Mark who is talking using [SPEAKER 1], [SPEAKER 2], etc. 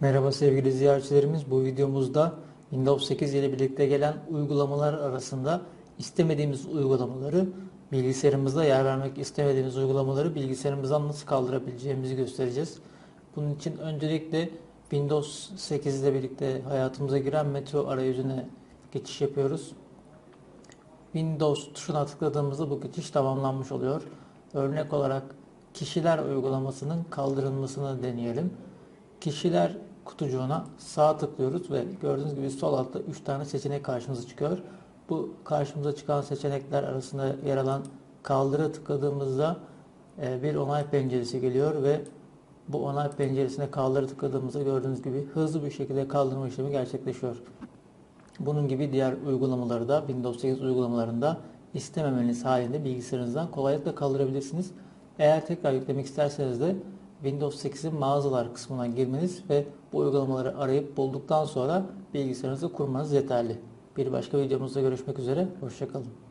[SPEAKER 1] Merhaba sevgili ziyaretçilerimiz. Bu videomuzda Windows 8 ile birlikte gelen uygulamalar arasında istemediğimiz uygulamaları bilgisayarımızda yer vermek istemediğimiz uygulamaları bilgisayarımızdan nasıl kaldırabileceğimizi göstereceğiz. Bunun için öncelikle Windows 8 ile birlikte hayatımıza giren Metro arayüzüne geçiş yapıyoruz. Windows tuşuna tıkladığımızda bu geçiş tamamlanmış oluyor. Örnek olarak kişiler uygulamasının kaldırılmasını deneyelim. Kişiler kutucuğuna sağ tıklıyoruz ve gördüğünüz gibi sol altta 3 tane seçenek karşımıza çıkıyor. Bu karşımıza çıkan seçenekler arasında yer alan kaldıra tıkladığımızda e, bir onay penceresi geliyor ve bu onay penceresine kaldıra tıkladığımızda gördüğünüz gibi hızlı bir şekilde kaldırma işlemi gerçekleşiyor. Bunun gibi diğer uygulamaları da Windows 8 uygulamalarında istememeniz halinde bilgisayarınızdan kolaylıkla kaldırabilirsiniz. Eğer tekrar yüklemek isterseniz de Windows 8'in mağazalar kısmına girmeniz ve bu uygulamaları arayıp bulduktan sonra bilgisayarınızı kurmanız yeterli. Bir başka videomuzda görüşmek üzere. Hoşçakalın.